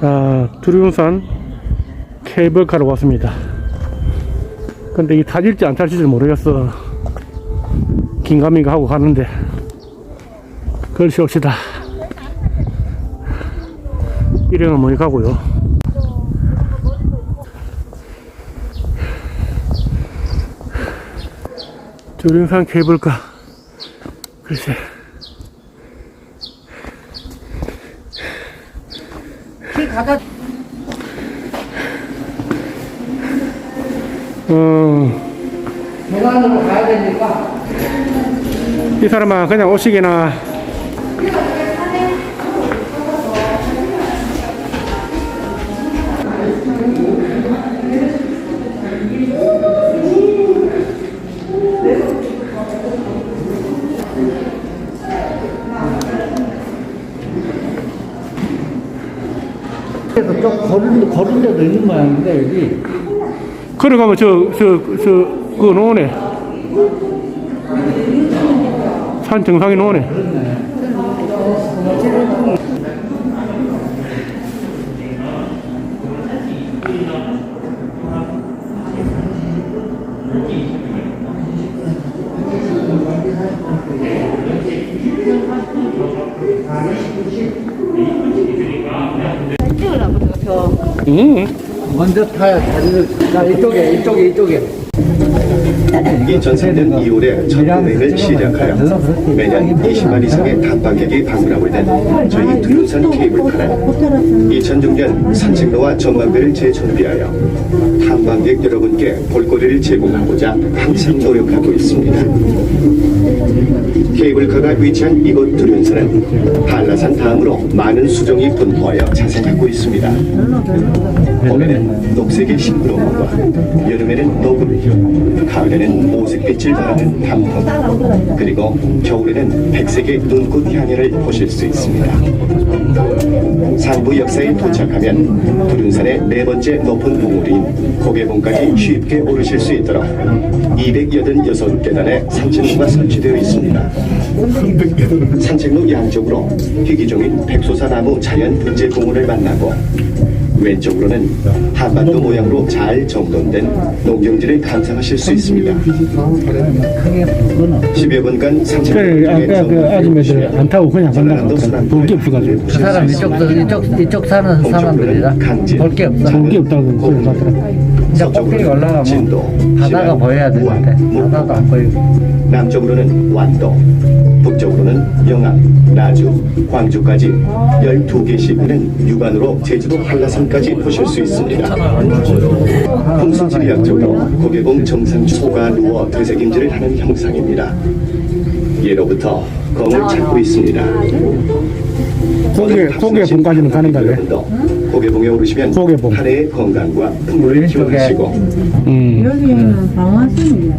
자, 두리운산 케이블카로 왔습니다. 근데 이 타질지 안 타질지 모르겠어. 긴가민가 하고 가는데. 그걸 쉬옵시다. 일행은 많이 가고요. 두리운산 케이블카. 글쎄. 가다 어, 대관으로 가야 되니까. 이 사람아 그냥 오시기나 그래서 좀 걸은, 걸은 데도 있는 모양인데 여기 걸어가면 저, 저, 저, 그거 노네. 산 정상에 노네. 응. 먼저 타야 다리를. 자 이쪽에 이쪽에 이쪽에 이 전선은 2월에 첫 운행을 시작하여 매년 20만 이상의 탐방객이 방문하고 있는 저희 두륜산 케이블카는 2006년 산책로와 전망대를 재정비하여 탐방객 여러분께 볼거리를 제공하고자 항상 노력하고 있습니다. 케이블카가 위치한 이곳 두륜산은 한라산 다음으로 많은 수종이 분포하여 자생하고 있습니다. 봄에는 녹색의 싱그러움과 여름에는 노을, 가을에 는 오색빛을 발하는 단풍, 그리고 겨울에는 백색의 눈꽃 향연을 보실 수 있습니다. 상부 역사에 도착하면 두륜산의 네 번째 높은 봉우리인 고개봉까지 쉽게 오르실 수 있도록 286계단의 산책로가 설치되어 있습니다. 산책로 양쪽으로 희귀종인 백소사나무 자연 분재 공원을 만나고 왼쪽으로는 한반도 모양으로 잘 정돈된 농경지를 감상하실 수 있습니다. 크게 보거나 10여 분간 산책을 아까 그 아줌마들 안 타고 그냥 간다고 볼게 없어가지고. 그 사람 이쪽 이쪽 이쪽 사는 사람들이라 볼 게 없어 볼 게 없다고 하더라. 이제 꼭대기 올라가면 진도, 바다가 보여야 우한, 되는데 목포, 바다도 안 보이고 남쪽으로는 완도, 북쪽으로는 영암, 나주, 광주까지 12개 시군은 육안으로 제주도 한라산까지 보실 수 있습니다. 풍수지리 양쪽으로 고개봉 정상 소가 누워 되새김질을 하는 형상입니다. 예로부터 검을 찾고 있습니다. 고개, 고개 봉까지는 가는 거래. 고개봉에 오르시면 고개봉. 한 해의 건강과 풍물을 왼쪽에. 기원하시고. 음. 여기는 방화순이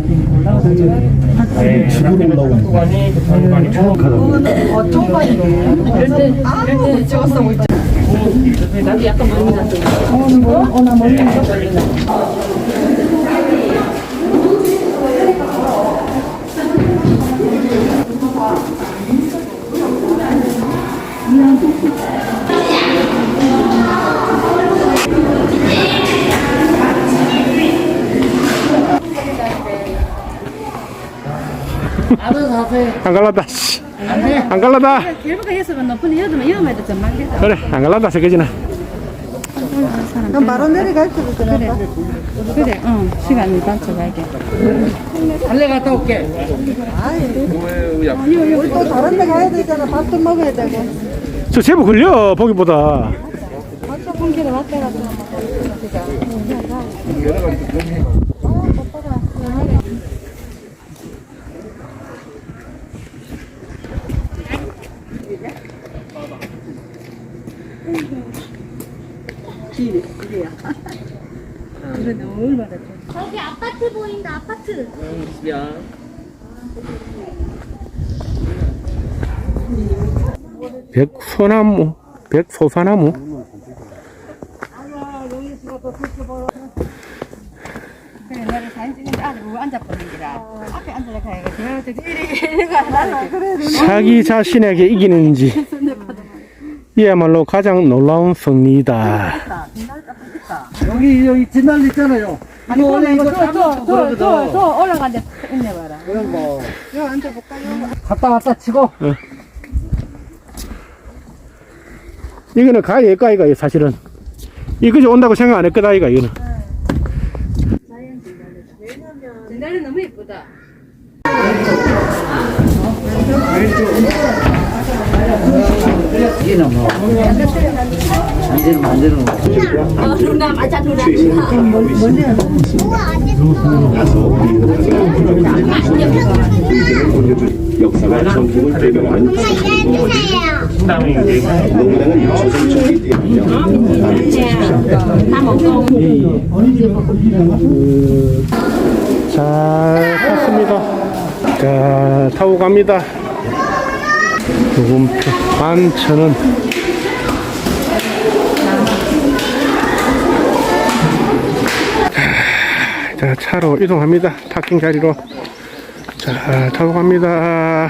알아서 하세요 안 갈라다. 씨. 안 갈라다. 길보다 해서는 높은 여름에 위험해도 전망겠다. 그래, 안 갈라다. 새끼지나. 그럼 바로 내려갈 있잖아. 그래, 그래, 응, 시간이 단축하게. 달래 갔다 올게 우리 또 다른 데 가야 되잖아. 밥도 먹어야 되고. 저 제법 걸려, 보기보다. 밥도 공기를 왔다 갔다 아파트 보인다 아파트 백소나무, 백소사나무. 찍는데 아직 보고 앉아보는 기라. 앞에 앉아서 가야겠지. 이리, 이리 가야 그래, 자기 자신에게 이기는지. 이야말로 가장 놀라운 승리이다. 여기 여기 진날 있잖아요. 아니 이거 원래 이거 이거 저, 저, 저, 저. 저 올라간 데 있네 봐라 그럼 뭐여 앉아볼까요? 갔다 왔다 치고 이거는 가야 할까, 이거, 사실은. 이거지 온다고 생각 안 했거다, 이거, 이거는. 진달래 너무 예쁘다 이는 뭐 이제는 만드는 거. 부족한 의견을 올려줄 역사가 전통을 대변하는 농당은 조선 초기. 잘 탔습니다. 자, 타고 갑니다. 요금표 만천원. 자, 차로 이동합니다. 파킹 자리로. 자, 타고 갑니다.